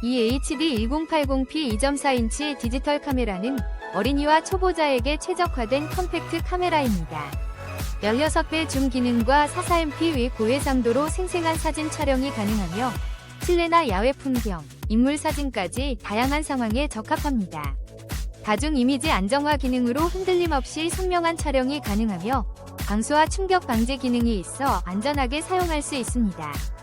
이 HD 1080p 2.4인치 디지털 카메라는 어린이와 초보자에게 최적화된 컴팩트 카메라입니다. 16배 줌 기능과 4,4MP 의 고해상도로 생생한 사진 촬영이 가능하며 실내나 야외 풍경, 인물 사진까지 다양한 상황에 적합합니다. 다중 이미지 안정화 기능으로 흔들림 없이 선명한 촬영이 가능하며 방수와 충격 방지 기능이 있어 안전하게 사용할 수 있습니다.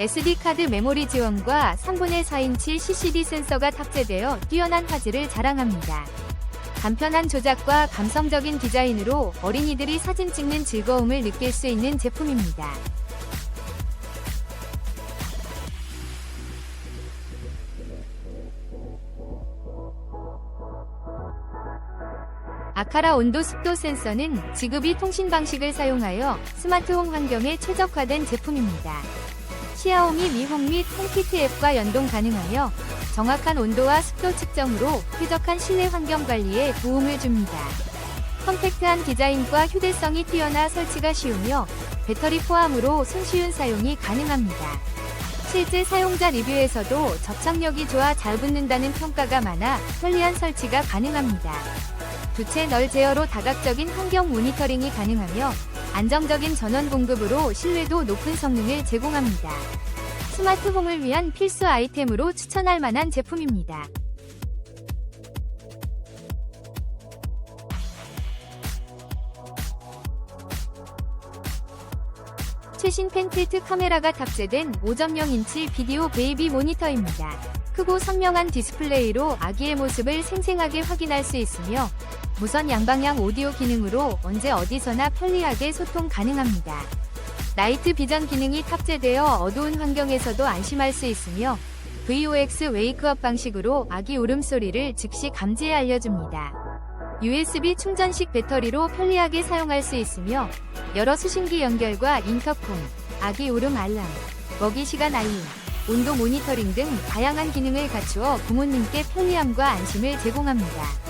SD카드 메모리 지원과 3분의 4인치 CCD 센서가 탑재되어 뛰어난 화질을 자랑합니다. 간편한 조작과 감성적인 디자인으로 어린이들이 사진 찍는 즐거움을 느낄 수 있는 제품입니다. 아카라 온도 습도 센서는 지급이 통신 방식을 사용하여 스마트홈 환경에 최적화된 제품입니다. 시아오미 미홈 및 홈키트 앱과 연동 가능하며 정확한 온도와 습도 측정으로 쾌적한 실내 환경 관리에 도움을 줍니다. 컴팩트한 디자인과 휴대성이 뛰어나 설치가 쉬우며 배터리 포함으로 손쉬운 사용이 가능합니다. 실제 사용자 리뷰에서도 접착력이 좋아 잘 붙는다는 평가가 많아 편리한 설치가 가능합니다. 두 채널 제어로 다각적인 환경 모니터링이 가능하며 안정적인 전원 공급으로 신뢰도 높은 성능을 제공합니다. 스마트홈을 위한 필수 아이템으로 추천할 만한 제품입니다. 최신 펜틸트 카메라가 탑재된 5.0인치 비디오 베이비 모니터입니다. 크고 선명한 디스플레이로 아기의 모습을 생생하게 확인할 수 있으며 무선 양방향 오디오 기능으로 언제 어디서나 편리하게 소통 가능합니다. 나이트 비전 기능이 탑재되어 어두운 환경에서도 안심할 수 있으며 VOX 웨이크업 방식으로 아기 울음소리를 즉시 감지해 알려줍니다. USB 충전식 배터리로 편리하게 사용할 수 있으며 여러 수신기 연결과 인터콤, 아기 울음 알람, 먹이 시간 알림, 온도 모니터링 등 다양한 기능을 갖추어 부모님께 편리함과 안심을 제공합니다.